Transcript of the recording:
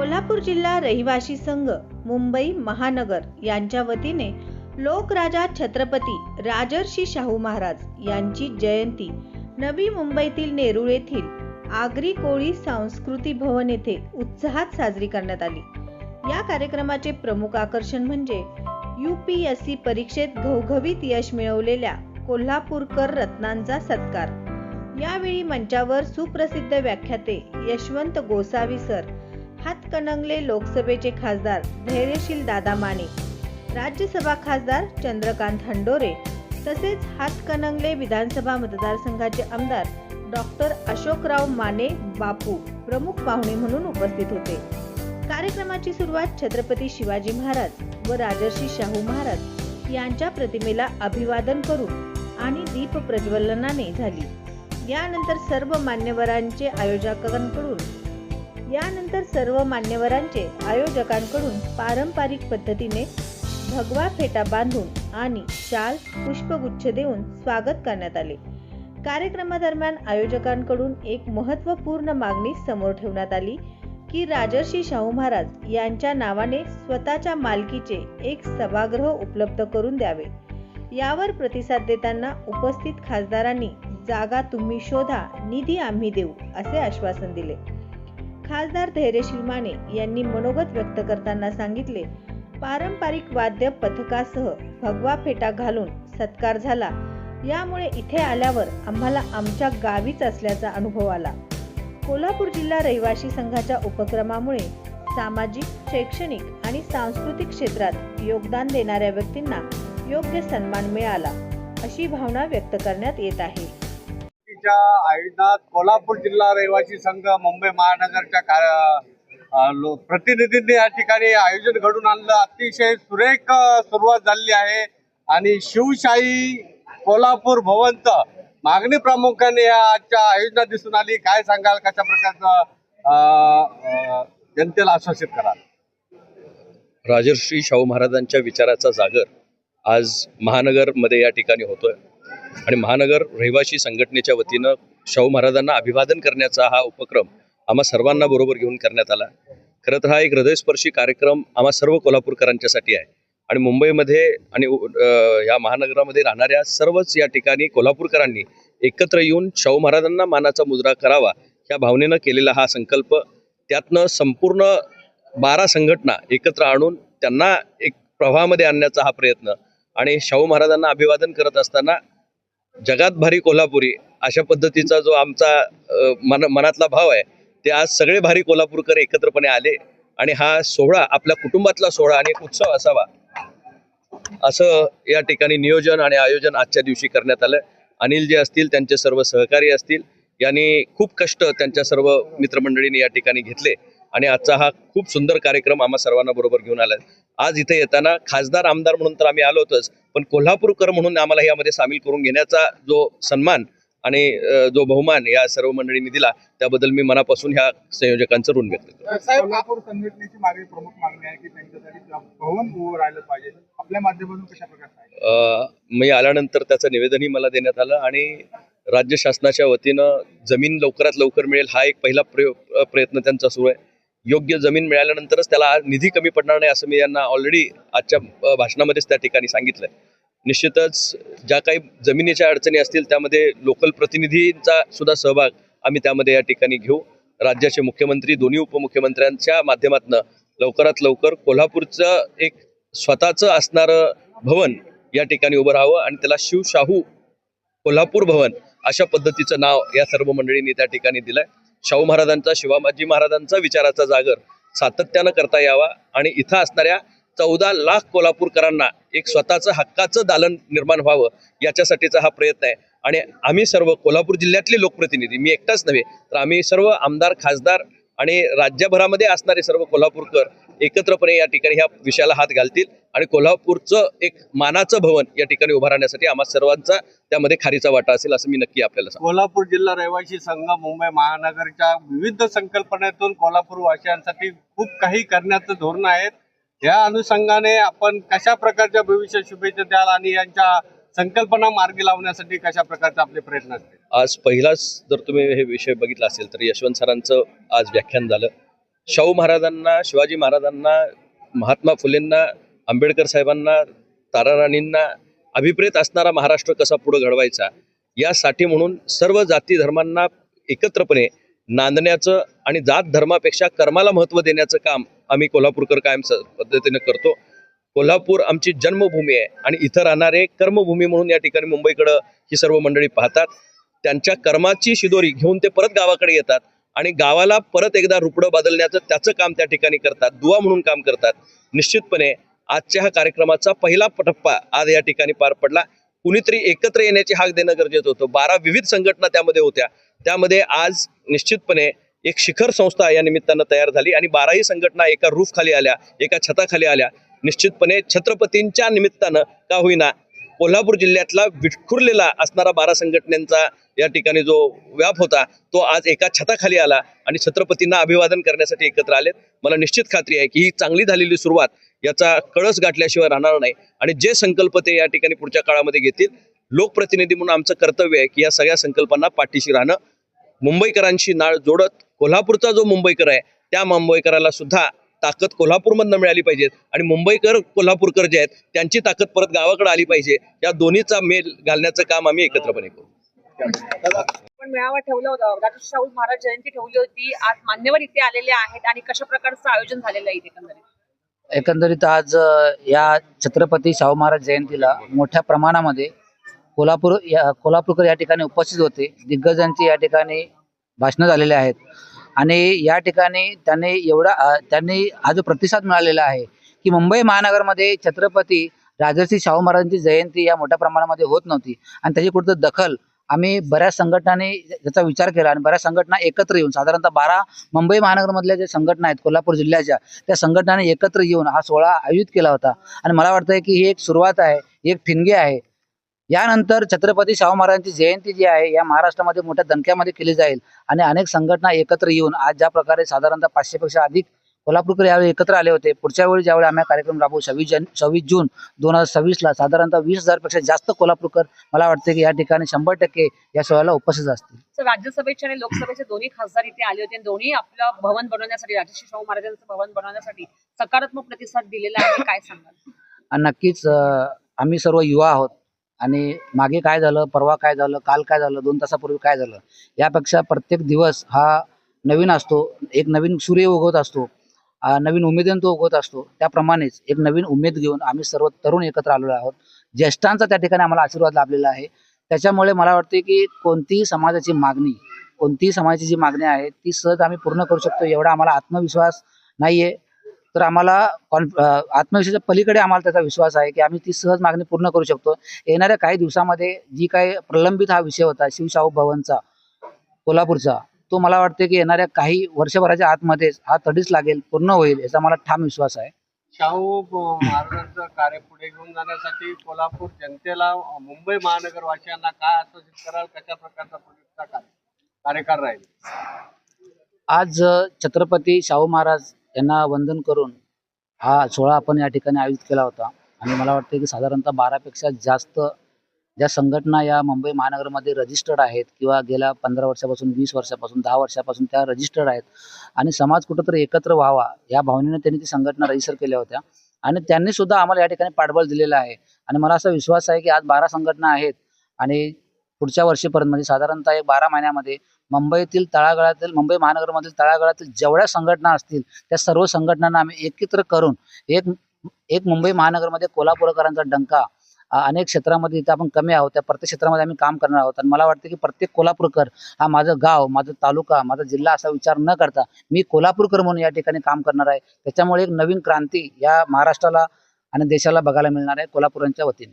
कोल्हापूर जिल्हा रहिवासी संघ मुंबई महानगर यांच्या वतीने लोकराजा छत्रपती राजर्षी शाहू महाराज यांची जयंती नवी मुंबईतील नेरूळ येथील आगरी कोळी सांस्कृती भवन येथे उत्साहात साजरी करण्यात आली. या कार्यक्रमाचे प्रमुख आकर्षण म्हणजे यू पी एस सी परीक्षेत घवघवीत यश मिळवलेल्या कोल्हापूरकर रत्नांचा सत्कार. यावेळी मंचावर सुप्रसिद्ध व्याख्याते यशवंत गोसावी सर हातकणंगले लोकसभेचे खासदार धैर्यशील दादा माने राज्यसभा खासदार चंद्रकांत हंडोरे तसेच हातकणंगले विधानसभा मतदारसंघाचे आमदार डॉक्टर अशोकराव माने बापू प्रमुख पाहुणे म्हणून उपस्थित होते. कार्यक्रमाची सुरुवात छत्रपती शिवाजी महाराज व राजर्षी शाहू महाराज यांच्या प्रतिमेला अभिवादन करून आणि दीप प्रज्वलनाने झाली. यानंतर सर्व मान्यवरांचे आयोजकांकडून यानंतर सर्व मान्यवरांचे आयोजकांकडून पारंपरिक पद्धतीने भगवा फेटा बांधून आणि शाल पुष्पगुच्छ देऊन स्वागत करण्यात आले. कार्यक्रमादरम्यान आयोजकांकडून एक महत्त्वपूर्ण मागणी समोर ठेवण्यात आली की राजर्षी शाहू महाराज यांच्या नावाने स्वतःच्या मालकीचे एक सभागृह उपलब्ध करून द्यावे. यावर प्रतिसाद देताना उपस्थित खासदारांनी जागा तुम्ही शोधा निधी आम्ही देऊ असे आश्वासन दिले. खासदार धैर्यशील माने यांनी मनोगत व्यक्त करताना सांगितले पारंपरिक वाद्य पथकासह भगवा फेटा घालून सत्कार झाला. यामुळे इथे आल्यावर आम्हाला आमच्या गावीच असल्याचा अनुभव आला. कोल्हापूर जिल्हा रहिवासी संघाच्या उपक्रमामुळे सामाजिक शैक्षणिक आणि सांस्कृतिक क्षेत्रात योगदान देणाऱ्या व्यक्तींना योग्य सन्मान मिळाला अशी भावना व्यक्त करण्यात येत आहे. च्या आयोजनात कोल्हापूर जिल्हा रहिवासी संघ मुंबई महानगरच्या कार्य प्रतिनिधींनी या ठिकाणी आयोजन घडून आणलं. अतिशय सुरेख सुरुवात झालेली आहे. आणि शिवशाही कोल्हापूर भवंत मागणी प्रामुख्याने या आजच्या आयोजनात दिसून आली. काय सांगाल? कशा प्रकारचं जनतेला आश्वासित कराल? राजर्षी शाहू महाराजांच्या विचाराचा जागर आज महानगरमध्ये या ठिकाणी होतोय. आणि महानगर रहिवासी संघटनेच्या वतीनं शाहू महाराजांना अभिवादन करण्याचा हा उपक्रम आम्हा सर्वांना बरोबर घेऊन करण्यात आला. खरं तर हा एक हृदयस्पर्शी कार्यक्रम आम्हा सर्व कोल्हापूरकरांच्यासाठी आहे. आणि मुंबईमध्ये आणि या महानगरामध्ये राहणाऱ्या सर्वच या ठिकाणी कोल्हापूरकरांनी एकत्र येऊन शाहू महाराजांना मानाचा मुजरा करावा या भावनेनं केलेला हा संकल्प. त्यातनं संपूर्ण बारा संघटना एकत्र आणून त्यांना एक प्रवाहामध्ये आणण्याचा हा प्रयत्न आणि शाहू महाराजांना अभिवादन करत असताना जगात भारी कोल्हापुरी अशा पद्धतीचा जो आमचा मन मनातला भाव आहे ते आज सगळे भारी कोल्हापूरकर एकत्रपणे आले आणि हा सोहळा आपल्या कुटुंबातला सोहळा आणि एक उत्सव असावा असं या ठिकाणी नियोजन आणि आयोजन आजच्या दिवशी करण्यात आलं. अनिल जे असतील त्यांचे सर्व सहकारी असतील यांनी खूप कष्ट त्यांच्या सर्व मित्रमंडळींनी या ठिकाणी घेतले. आणि आजचा हा खूप सुंदर कार्यक्रम आम्हा सर्वांना बरोबर घेऊन आला आज इथे येताना खासदार आमदार म्हणून तर आम्ही आलो होतोच पण कोल्हापूरकर म्हणून आम्हाला यामध्ये सामील करून घेण्याचा जो सन्मान आणि जो बहुमान या सर्व मंडळींनी दिला त्याबद्दल मी मनापासून ह्या संयोजकांचं ऋण व्यक्त करतो. मी आल्यानंतर त्याचं निवेदनही मला देण्यात आलं आणि राज्य शासनाच्या वतीनं जमीन लवकरात लवकर मिळेल हा एक पहिला प्रयोग प्रयत्न त्यांचा सुरू आहे. योग्य जमीन मिळाल्यानंतरच त्याला निधी कमी पडणार नाही असं मी यांना ऑलरेडी आजच्या भाषणामध्येच त्या ठिकाणी सांगितलं निश्चितच ज्या काही जमिनीच्या अडचणी असतील त्यामध्ये लोकल प्रतिनिधींचा सुद्धा सहभाग आम्ही त्यामध्ये या ठिकाणी घेऊ. राज्याचे मुख्यमंत्री दोन्ही उपमुख्यमंत्र्यांच्या माध्यमातून लवकरात लवकर कोल्हापूरचं एक स्वतःचं असणारं भवन या ठिकाणी उभं राहावं आणि त्याला शिवशाहू कोल्हापूर भवन अशा पद्धतीचं नाव या सर्व मंडळींनी त्या ठिकाणी दिलंय. शाहू महाराजांचा शिवाजी महाराजांचा विचाराचा जागर सातत्यानं करता यावा आणि इथं असणाऱ्या चौदा लाख कोल्हापूरकरांना एक स्वतःचं हक्काचं दालन निर्माण व्हावं याच्यासाठीचा हा प्रयत्न आहे. आणि आम्ही सर्व कोल्हापूर जिल्ह्यातले लोकप्रतिनिधी मी एकटाच नव्हे तर आम्ही सर्व आमदार खासदार आणि राज्यभरामध्ये असणारे सर्व कोल्हापूरकर एकत्रपणे या ठिकाणी ह्या विषयाला हात घालतील आणि कोल्हापूरचं एक मानाचं भवन या ठिकाणी उभं राहण्यासाठी आम्हा सर्वांचा त्यामध्ये खारीचा वाटा असेल असं मी नक्की आपल्याला. कोल्हापूर जिल्हा रहिवासी संघ मुंबई महानगरच्या विविध संकल्पनेतून कोल्हापूर वासियांसाठी खूप काही करण्याचं धोरण आहेत. या अनुषंगाने आपण कशा प्रकारच्या भविष्य शुभेच्छा द्याल आणि यांच्या संकल्पना मार्गी लावण्यासाठी कशा प्रकारचे आपले प्रयत्न असतील? आज पहिलाच जर तुम्ही हे विषय बघितला असेल तर यशवंत सरांचं आज व्याख्यान झालं. शाहू महाराजांना शिवाजी महाराजांना महात्मा फुलेंना आंबेडकर साहेबांना ताराराणींना अभिप्रेत असणारा महाराष्ट्र कसा पुढे घडवायचा? यासाठी म्हणून सर्व जाती धर्मांना एकत्रपणे नांदण्याचं आणि जात धर्मापेक्षा कर्माला महत्त्व देण्याचं काम आम्ही कोल्हापूरकर कायम स- पद्धतीने करतो. कोल्हापूर आमची जन्मभूमी आहे आणि इथं राहणारे कर्मभूमी म्हणून या ठिकाणी मुंबईकडं ही सर्व मंडळी पाहतात. त्यांच्या कर्माची शिदोरी घेऊन ते परत गावाकडे येतात. आणि गावाला परत एकदा रुपडं बदलण्याचं त्याचं काम त्या ठिकाणी करतात दुवा म्हणून काम करतात. निश्चितपणे आजच्या ह्या कार्यक्रमाचा पहिला टप्पा आज या ठिकाणी पार पडला. कुणीतरी एकत्र येण्याची हाक देणं गरजेचं होतं. बारा विविध संघटना त्यामध्ये होत्या. त्यामध्ये आज निश्चितपणे एक शिखर संस्था या निमित्तानं तयार झाली आणि बाराही संघटना एका रूफ खाली आल्या एका छताखाली आल्या. निश्चितपणे छत्रपतींच्या निमित्तानं का होईना कोल्हापूर जिल्ह्यातला विठखुरलेला असणारा बारा संघटनेचा या ठिकाणी जो व्याप होता तो आज एका छताखाली आला आणि छत्रपतींना अभिवादन करण्यासाठी एकत्र आलेत. मला निश्चित खात्री आहे की ही चांगली झालेली सुरुवात याचा कळस गाठल्याशिवाय राहणार नाही आणि जे संकल्प ते या ठिकाणी पुढच्या काळामध्ये घेतील लोकप्रतिनिधी म्हणून आमचं कर्तव्य आहे की या सगळ्या संकल्पांना पाठीशी राहणं. मुंबईकरांशी नाळ जोडत कोल्हापूरचा जो मुंबईकर आहे त्या मुंबईकराला सुद्धा ताकद कोल्हापूरमधनं मिळाली पाहिजे. आणि मुंबईकर कोल्हापूरकर जे आहेत त्यांची ताकद परत गावाकडे आली पाहिजे. या दोन्हीचा मेल घालण्याचं काम आम्ही एकत्रपणे करू. पण मेळावा ठेवला होता राजू शाहू महाराज जयंती ठेवली होती. आज मान्यवर इथे आलेले आहेत आणि कशा प्रकारचं आयोजन झालेलं आहे इथे एकंदरीत? एकंदरीत आज या छत्रपती शाहू महाराज जयंतीला मोठ्या प्रमाणामध्ये कोल्हापूर या कोल्हापूरकर या ठिकाणी उपस्थित होते. दिग्गजांची या ठिकाणी भाषणं झालेले आहेत. आणि या ठिकाणी त्यांनी एवढा त्यांनी हा जो प्रतिसाद मिळालेला आहे की मुंबई महानगरमध्ये छत्रपती राजर्षी शाहू महाराजांची जयंती या मोठ्या प्रमाणामध्ये होत नव्हती. आणि त्याची कुठं दखल आम्ही बऱ्याच संघटनांनी त्याचा विचार केला आणि बऱ्याच संघटना एकत्र येऊन साधारणतः बारा मुंबई महानगरमधल्या ज्या संघटना आहेत कोल्हापूर जिल्ह्याच्या त्या संघटनाने एकत्र येऊन हा सोहळा आयोजित केला होता. आणि मला वाटतं की ही एक सुरुवात आहे एक ठिणगी आहे. यानंतर छत्रपती शाहू महाराजांची जयंती जी आहे या महाराष्ट्रामध्ये मोठ्या दणक्यामध्ये केली जाईल. आणि अनेक संघटना एकत्र येऊन आज ज्या प्रकारे साधारणतः पाचशेपेक्षा अधिक कोल्हापूरकर यावेळी एकत्र आले होते पुढच्या वेळी ज्यावेळी आम्ही कार्यक्रम राबवू सव्वीस जन सव्वीस जून दोन हजार सव्वीसला साधारणतः वीस हजारपेक्षा जास्त कोल्हापूरकर मला वाटते की या ठिकाणी शंभर टक्के या सोहळ्याला उपस्थित असतील. राज्यसभेचे आणि लोकसभेचे दोन्ही खासदार इथे आले होते आणि दोन्ही आपलं भवन बनवण्यासाठी राजश्री शाहू महाराजांचं भवन बनवण्यासाठी सकारात्मक प्रतिसाद दिलेला आहे काय सांगाल? नक्कीच आम्ही सर्व युवा आहोत. आणि मागे काय झालं परवा काय झालं काल काय झालं दोन तासापूर्वी काय झालं यापेक्षा प्रत्येक दिवस हा नवीन असतो एक नवीन सूर्य उगवत असतो नवीन उमेदीने तो उगवत असतो. त्याप्रमाणेच एक नवीन उमेद घेऊन आम्ही सर्व तरुण एकत्र आलेलो आहोत. ज्येष्ठांचा त्या ठिकाणी आम्हाला आशीर्वाद लाभलेला आहे. त्याच्यामुळे मला वाटते की कोणतीही समाजाची मागणी कोणतीही समाजाची जी मागणी आहे ती सहज आम्ही पूर्ण करू शकतो एवढा आम्हाला आत्मविश्वास नाहीये. तर आम्हाला कॉन्फ आत्मविश्वासाच्या पलीकडे आम्हाला त्याचा विश्वास आहे की आम्ही ती सहज मागणी पूर्ण करू शकतो. येणाऱ्या काही दिवसामध्ये जी काही प्रलंबित हा विषय होता शिवशाहू भवनचा कोल्हापूरचा तो मला वाटते की येणाऱ्या काही वर्षभराच्या आतमध्येच हा तडीच लागेल पूर्ण होईल याचा मला ठाम विश्वास आहे. शाहू महाराजांचं कार्य पुढे घेऊन जाण्यासाठी कोल्हापूर जनतेला मुंबई महानगरवासियांना काय आश्वासित कराल कशा प्रकारचा पुढचा कार्य कार्यकाळ राहील? आज छत्रपती शाहू महाराज यांना वंदन करून हा सोहळा आपण या ठिकाणी आयोजित केला होता. आणि मला वाटतं की साधारणतः बारापेक्षा जास्त ज्या संघटना या मुंबई महानगरमध्ये रजिस्टर्ड आहेत किंवा गेल्या पंधरा वर्षापासून वीस वर्षापासून दहा वर्षापासून त्या रजिस्टर्ड आहेत. आणि समाज कुठंतरी एकत्र व्हावा या भावनेने त्यांनी ती संघटना रजिस्टर केल्या होत्या. आणि त्यांनी सुद्धा आम्हाला या ठिकाणी पाठबळ दिलेलं आहे. आणि मला असा विश्वास आहे की आज बारा संघटना आहेत. आणि पुढच्या वर्षीपर्यंत म्हणजे साधारणतः एक बारा महिन्यामध्ये मुंबईतील तळागाळातील मुंबई महानगरमधील तळागाळातील जेवढ्या संघटना असतील त्या सर्व संघटनांना आम्ही एकत्र करून एक एक मुंबई महानगरमध्ये कोल्हापूरकरांचा डंका अनेक क्षेत्रामध्ये इथं आपण कमी आहोत त्या प्रत्येक क्षेत्रामध्ये आम्ही काम करणार आहोत. आणि मला वाटतं की प्रत्येक कोल्हापूरकर हा माझं गाव माझा तालुका माझा जिल्हा असा विचार न करता मी कोल्हापूरकर म्हणून या ठिकाणी काम करणार आहे. त्याच्यामुळे एक नवीन क्रांती या महाराष्ट्राला आणि देशाला बघायला मिळणार आहे कोल्हापूरांच्या वतीने.